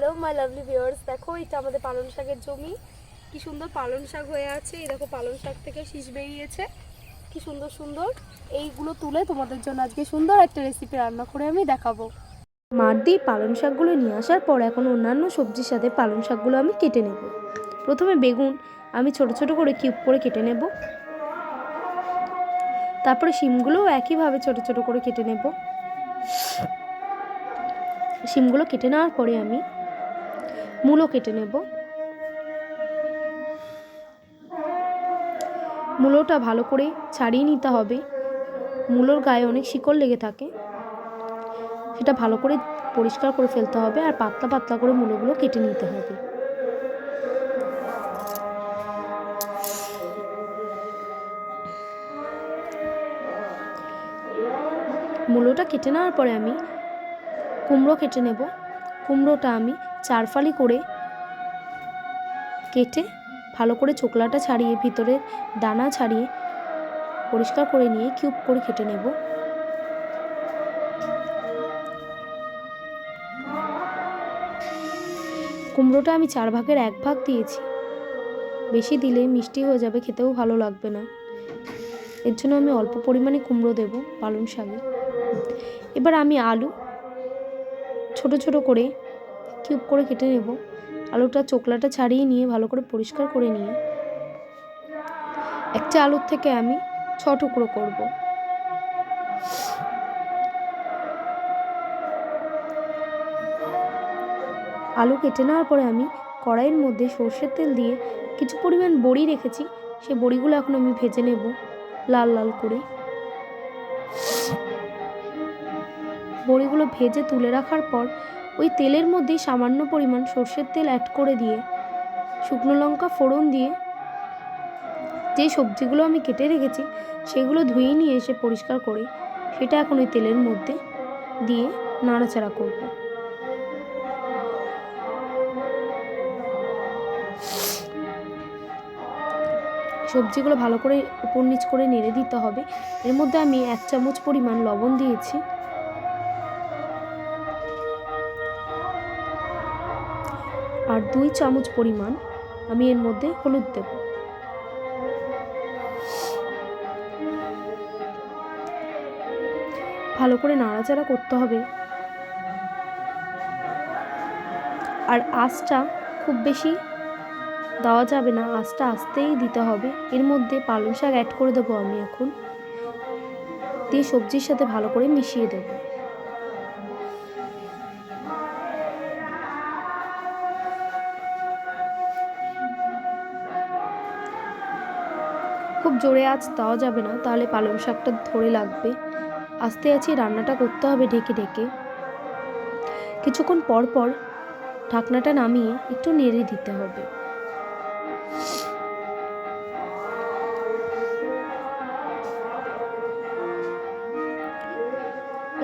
Hello my lovely viewers দেখো, এটা আমাদের পালং শাকের জমি। কি সুন্দর পালং শাক হয়ে আছে। এই দেখো, পালং শাক থেকে শীষ বেরিয়েছে। কি সুন্দর সুন্দর। এইগুলো তুলে তোমাদের জন্য আজকে সুন্দর একটা রেসিপি রান্না করে আমি দেখাবো। মাঠ দিয়ে পালং শাকগুলো নিয়ে আসার পর এখন অন্যান্য সবজির সাথে পালং শাকগুলো আমি কেটে নেব। প্রথমে বেগুন, আমি ছোট ছোট করে কিউব করে কেটে নেব। তারপরে শিমগুলোও একইভাবে ছোট ছোট করে কেটে নেব। শিমগুলো কেটে নেওয়ার পরে আমি মূলো কেটে নেব। মূলোটা ভালো করে ছাড়িয়ে নিতে হবে। মূলোর গায়ে অনেক শিকড় লেগে থাকে। সেটা ভালো করে পরিষ্কার করে ফেলতে হবে আর পাতলা পাতলা করে মূলোগুলো কেটে নিতে হবে। মূলোটা কেটে নেওয়ার পরে আমি কুমড়ো কেটে নেব। কুমড়োটা আমি চার ফালি করে কেটে ভালো করে চোকলাটা ছাড়িয়ে, ভিতরে দানা ছাড়িয়ে পরিষ্কার করে নিয়ে কিউব করে কেটে নেব। কুমড়োটা আমি চার ভাগের এক ভাগ দিয়েছি। বেশি দিলে মিষ্টি হয়ে যাবে, খেতেও ভালো লাগবে না। এর জন্য আমি অল্প পরিমাণে কুমড়ো দেব পালং শাকে। এবার আমি আলু ছোট ছোট করে কিউব করে কেটে নেব। আলুটা চোকলাটা ছাড়িয়ে নিয়ে ভালো করে পরিষ্কার করে নিয়ে একটা আলুর থেকে আমি ছ টুকরো করব। আলু কেটে নেওয়ার পরে আমি কড়াইয়ের মধ্যে সর্ষের তেল দিয়ে কিছু পরিমাণ বড়ি রেখেছি। সেই বড়িগুলো এখন আমি ভেজে নেব লাল লাল করে। বড়িগুলো ভেজে তুলে রাখার পর ওই তেলের মধ্যেই সামান্য পরিমাণ সর্ষের তেল অ্যাড করে দিয়ে, শুকনো লঙ্কা ফোড়ন দিয়ে, যে সবজিগুলো আমি কেটে রেখেছি, সেগুলো ধুয়ে নিয়ে এসে পরিষ্কার করে, সেটা এখন ওই তেলের মধ্যে দিয়ে নাড়াচাড়া করব। সবজিগুলো ভালো করে উপর নিচ করে নেড়ে দিতে হবে। এর মধ্যে আমি এক চামচ পরিমাণ লবণ দিয়েছি। আর দুই চামচ পরিমাণ আমি এর মধ্যে হলুদ দেব। ভালো করে নাড়াচাড়া করতে হবে। আর আঁচটা খুব বেশি দেওয়া যাবে না, আঁচটা আস্তেই দিতে হবে। এর মধ্যে পালং শাক অ্যাড করে দেবো আমি এখন। দিয়ে সবজির সাথে ভালো করে মিশিয়ে দেবো। খুব জোরে আজ দেওয়া যাবে না, তাহলে পালং শাকটা ধরে লাগবে। আস্তে আস্তে রান্নাটা করতে হবে ঢেকে ঢেকে। কিছুক্ষণ পর পর ঢাকনাটা নামিয়ে একটু নেড়ে দিতে হবে।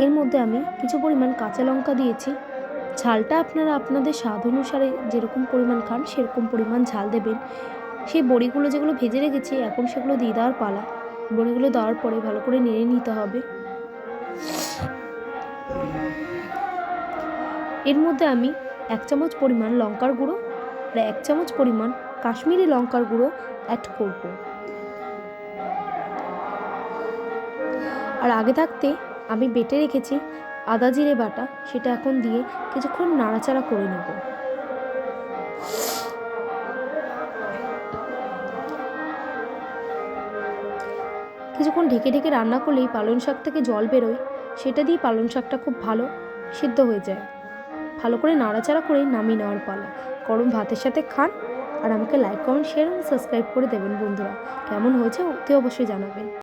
এর মধ্যে আমি কিছু পরিমাণ কাঁচা লঙ্কা দিয়েছি। ঝালটা আপনারা আপনাদের স্বাদ অনুসারে যেরকম পরিমাণ খান, সেরকম পরিমাণ ঝাল দেবেন। সেই বড়িগুলো যেগুলো ভেজে রেখেছি, এখন সেগুলো দিয়ে দেওয়ার পালা। বড়িগুলো দেওয়ার পরে ভালো করে নেড়ে নিতে হবে। এর মধ্যে আমি এক চামচ পরিমাণ লঙ্কার গুঁড়ো আর এক চামচ পরিমাণ কাশ্মীরি লঙ্কার গুঁড়ো অ্যাড করব। আর আগে থাকতে আমি বেটে রেখেছি আদা জিরে বাটা, সেটা এখন দিয়ে কিছুক্ষণ নাড়াচাড়া করে নেব। কিছুক্ষণ ঢেকে ঢেকে রান্না করলেই পালং শাক থেকে জল বেরোয়। সেটা দিয়ে পালং শাকটা খুব ভালো সিদ্ধ হয়ে যায়। ভালো করে নাড়াচাড়া করে নামিয়ে নেওয়ার পালা। গরম ভাতের সাথে খান আর আমাকে লাইক কমেন্ট শেয়ার এবং সাবস্ক্রাইব করে দেবেন বন্ধুরা। কেমন হয়েছে ওকে অবশ্যই জানাবেন।